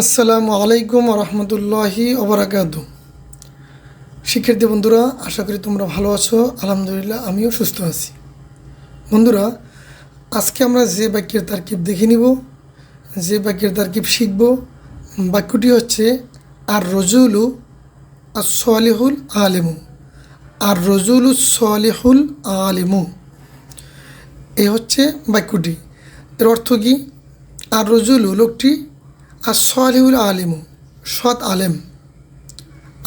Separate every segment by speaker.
Speaker 1: আসসালামু আলাইকুম রহমতুল্লাহি ওবরাকাতু। শিক্ষার্থী বন্ধুরা, আশা করি তোমরা ভালো আছো, আলহামদুলিল্লাহ আমিও সুস্থ আছি। বন্ধুরা, আজকে আমরা যে বাক্যের তারকিব দেখে নিব, যে বাক্যের তারকিব শিখব। বাক্যটি হচ্ছে আর রজুলু আর সোয়ালিহুল আলেমু। আর রজুলু সোয়ালিহুল আলেমু। এ হচ্ছে বাক্যটি। এর অর্থ কি? আর রজুলু লোকটি আর সলিহুল আলিমু, সৎ আলেম।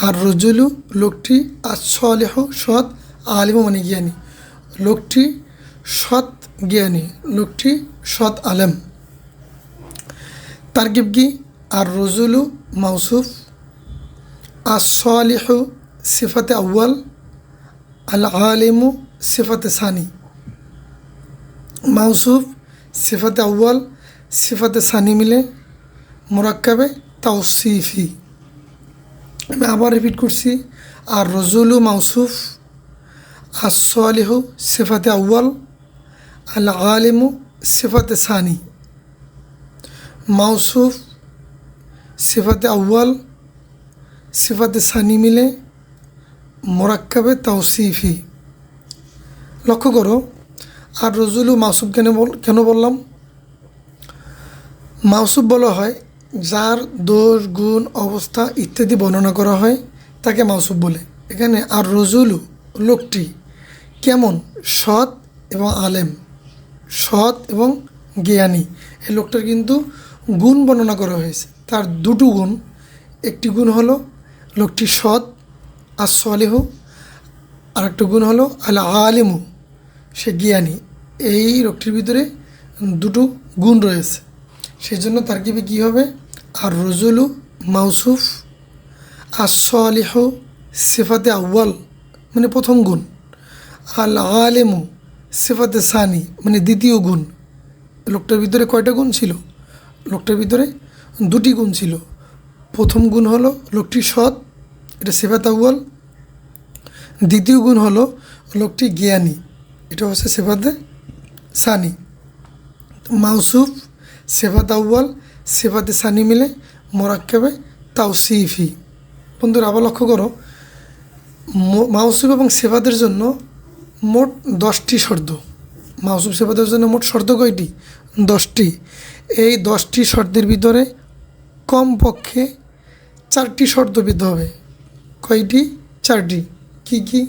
Speaker 1: আর রজুলু লোকটি আর সলেহ সৎ আলিমু মানে জ্ঞানী। লোকটি সৎ জ্ঞানী, লোকটি সৎ আলেম। তারকিব কি? আর রজুলু মাউসুফ। আর সলিহ সিফাতে আউ্য়াল। আল আলিমু সিফাতে সানি। মাউসুফ, সিফাতে আউ্য়াল, সিফাতে সানি মিলে। মোরাক্কাবে তাওসিফি। আমি আবার রিপিট করছি, আর রজুলু মাউসুফ আসলিহু সিফাতে আউ্য়াল, আল আলিমু সিফাতে সানি। মাউসুফ সিফাতে আউ্য়াল, সেফাতে সানি মিলে মোরাক্কাবে তাওসিফি। লক্ষ্য করো, আর রজুলু মাউসুফ কেন বল, কেন বললাম? মাউসুফ বলা হয় যার দোষ, গুণ, অবস্থা ইত্যাদি বর্ণনা করা হয়, তাকে মাউসুফ বলে। এখানে আর রজুলু লোকটি কেমন? সৎ এবং আলেম। সৎ এবং জ্ঞানী। এই লোকটার কিন্তু গুণ বর্ণনা করা হয়েছে। তার দুটো গুণ। একটি গুণ হলো লোকটি সৎ আর সলেহ আর একটা গুণ হলো আল আলিমু সে জ্ঞানী। এই লোকটির ভিতরে দুটো গুণ রয়েছে। সেই জন্য তার কিবে কী হবে? আর রজুলু মাউসুফ আর সলিহ সিফাতে আউ্য়াল মানে প্রথম গুণ। আল আলেমু সিফাতে সানি মানে দ্বিতীয় গুণ। লোকটার ভিতরে কয়টা গুণ ছিল? লোকটার ভিতরে দুটি গুণ ছিল। প্রথম গুণ হলো লোকটি সৎ, এটা সিফাত আউ্য়াল। দ্বিতীয় গুণ হলো লোকটি জ্ঞানী, এটা হচ্ছে সেফাতে সানি। মাউসুফ সেফাত আউ্য়াল, সেফাতে সানি মিলে, মোরাক্কাবে তাওসিফি। বন্ধুরা, আবার লক্ষ্য করো মাউসুফ এবং সেফাতের জন্য মোট দশটি শর্ত। মাউসুফ সেফাতের জন্য মোট শর্ত কয়টি? দশটি। এই দশটি শর্তের ভিতরে কমপক্ষে চারটি শর্ত পেতে হবে। কয়টি? চারটি। কি কি?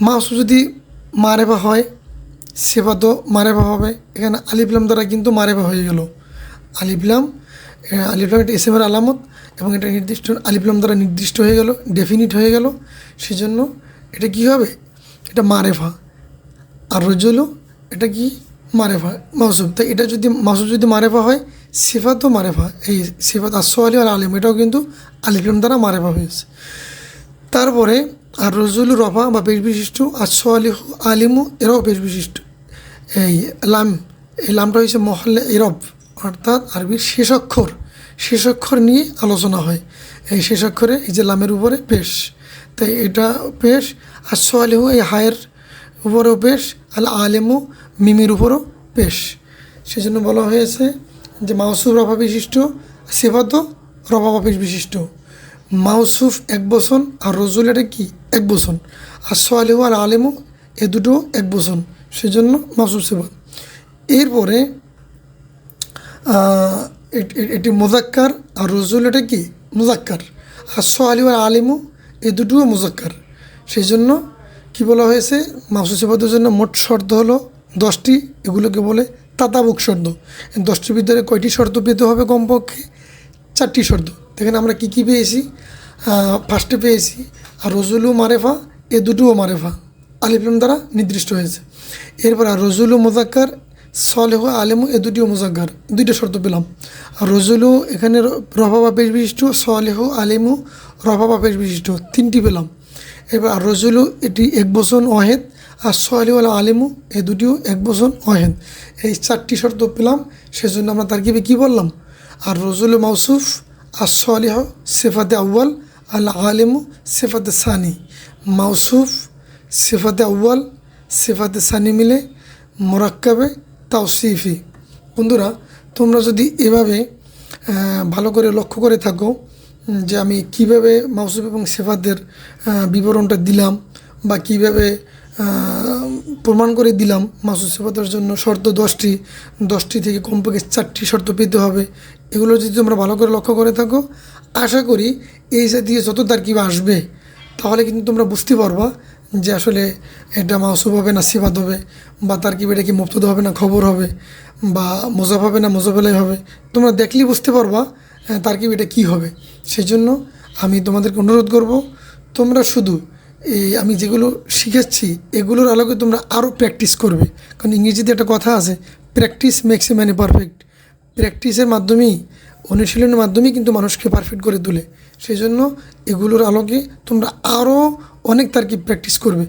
Speaker 1: মাউসুফ যদি মারেফা হয় সেবা তো মারেফা হবে। এখানে আলিফলাম দ্বারা কিন্তু মারেফা হয়ে গেল। আলিফলাম আলিফলাম একটা এসএমের আলামত এবং এটা নির্দিষ্ট আলিফলাম দ্বারা নির্দিষ্ট হয়ে গেল ডেফিনিট হয়ে গেল। সেজন্য এটা কি হবে? এটা মারেফা। আর রজলু, এটা কি? মারেফা মাসুব তাই এটা যদি মাসুব যদি মারেফা হয়, সিফাতও মারেফা। এই সিফাত আসো আলী আর আলিম এটাও কিন্তু আলিফলাম দ্বারা মারেফা হয়েছে। তারপরে আর রজুল রফা বা পেশ বিশিষ্ট আসো আলী আলিমু এরাও পেশ বিশিষ্ট। এই লাম, এই লামটা হয়েছে মহল্লে এরব, অর্থাৎ আরবির শেষ অক্ষর। শেষ অক্ষর নিয়ে আলোচনা হয়। এই শেষ অক্ষরে এই যে লামের উপরে পেশ। তাই এটা পেশ আসো আলিহু এই হায়ের উপরেও পেশ আল আলেমু মিমির উপরও পেশ। সেজন্য বলা হয়েছে যে মাউসুফ রফা বিশিষ্ট সেবাত রফা পেশ বিশিষ্ট। মাউসুফ এক বসন আর রজুল এটা কি? এক বসন আর সোয়ালিহু আর আলেমু এ দুটো এক বসন সেজন্য মাউসুফ সেবা। এরপরে এট- মোজাক্কার আর রজুল এটা কি? মোজাক্কার আর সোয়ালিহু আর আলেমু এ দুটোও মোজাক্কার সেই জন্য কী বলা হয়েছে? মাউসুফ সেবাদের জন্য মোট শর্ত হলো দশটি। এগুলোকে বলে তাতাবুক শর্ত। দশটির ভিতরে কয়টি শর্ত পেতে হবে কমপক্ষে? চারটি শর্ত। দেখেন আমরা কী কী পেয়েছি? ফার্স্টে পেয়েছি আর রজুলু মারেফা, এ দুটোও মারেফা। আলিফলাম দ্বারা নির্দিষ্ট হয়েছে। এরপর আর রজুলু মোজাক্কার, সলেহ আলেমু, এ দুটিও মোজাক্কার। দুইটা শর্ত পেলাম। আর রজুলু এখানে রফা পেশ বিশিষ্ট, সলেহ আলেমু রফা পেশ বিশিষ্ট। তিনটি পেলাম। এবার আর রজুলু এটি এক বসন অহেদ আর সোয়ালি আল আলেমু এ দুটিও এক বসন অহেদ এই চারটি শর্ত পেলাম, সেজন্য আমরা তার কী বললাম? আর রজুল মাউসুফ, আর সোয়ালিহ সেফাতে আউ্য়াল আল আলেমু সিফাত সানি মাউসুফ সিফাত আউ্য়াল সিফাত সানি মিলে মোরাক্কাবে তাওসিফি বন্ধুরা, তোমরা যদি এভাবে ভালো করে লক্ষ্য করে থাকো যে আমি কীভাবে মাউসুফ এবং সেফাদের বিবরণটা দিলাম বা কীভাবে প্রমাণ করে দিলাম মাসুদ সেফাতের জন্য শর্ত দশটি দশটি থেকে কমপক্ষে চারটি শর্ত পেতে হবে। এগুলো যদি তোমরা ভালো করে লক্ষ্য করে থাকো আশা করি এই জাতীয় যত তারকিব আসবে তাহলে কিন্তু তোমরা বুঝতে পারবা যে আসলে এটা মাউসুফ হবে না সিফাত হবে বা তার কি এটা কি মুক্তদ হবে না খবর হবে বা মোজাফ হবে না মোজাফেলাই হবে। তোমরা দেখলেই বুঝতে পারবা আহ, তার কি এটা কী হবে। সেই জন্য আমি তোমাদেরকে অনুরোধ করব তোমরা শুধু এই আমি যেগুলো শিখেছি, এগুলোর আলোকে তোমরা আরও প্র্যাকটিস করবে। কারণ ইংরেজিতে একটা কথা আছে practice makes a many perfect প্র্যাকটিসের মাধ্যমেই, অনুশীলনের মাধ্যমেই কিন্তু মানুষকে পারফেক্ট করে তোলে। সেই জন্য এগুলোর আলোকে তোমরা আরও অনেক তারকিব প্র্যাকটিস করবে।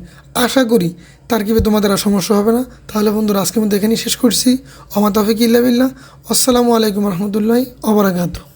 Speaker 1: আশা করি তারকিবে তোমাদের আর সমস্যা হবে না। তাহলে বন্ধুরা, আজকের মধ্যে এখানেই শেষ করছি। অমাতাফিক ইল্লা বিল্লাহ। আসসালামু আলাইকুম রহমতুল্লাহ অবরাকাতু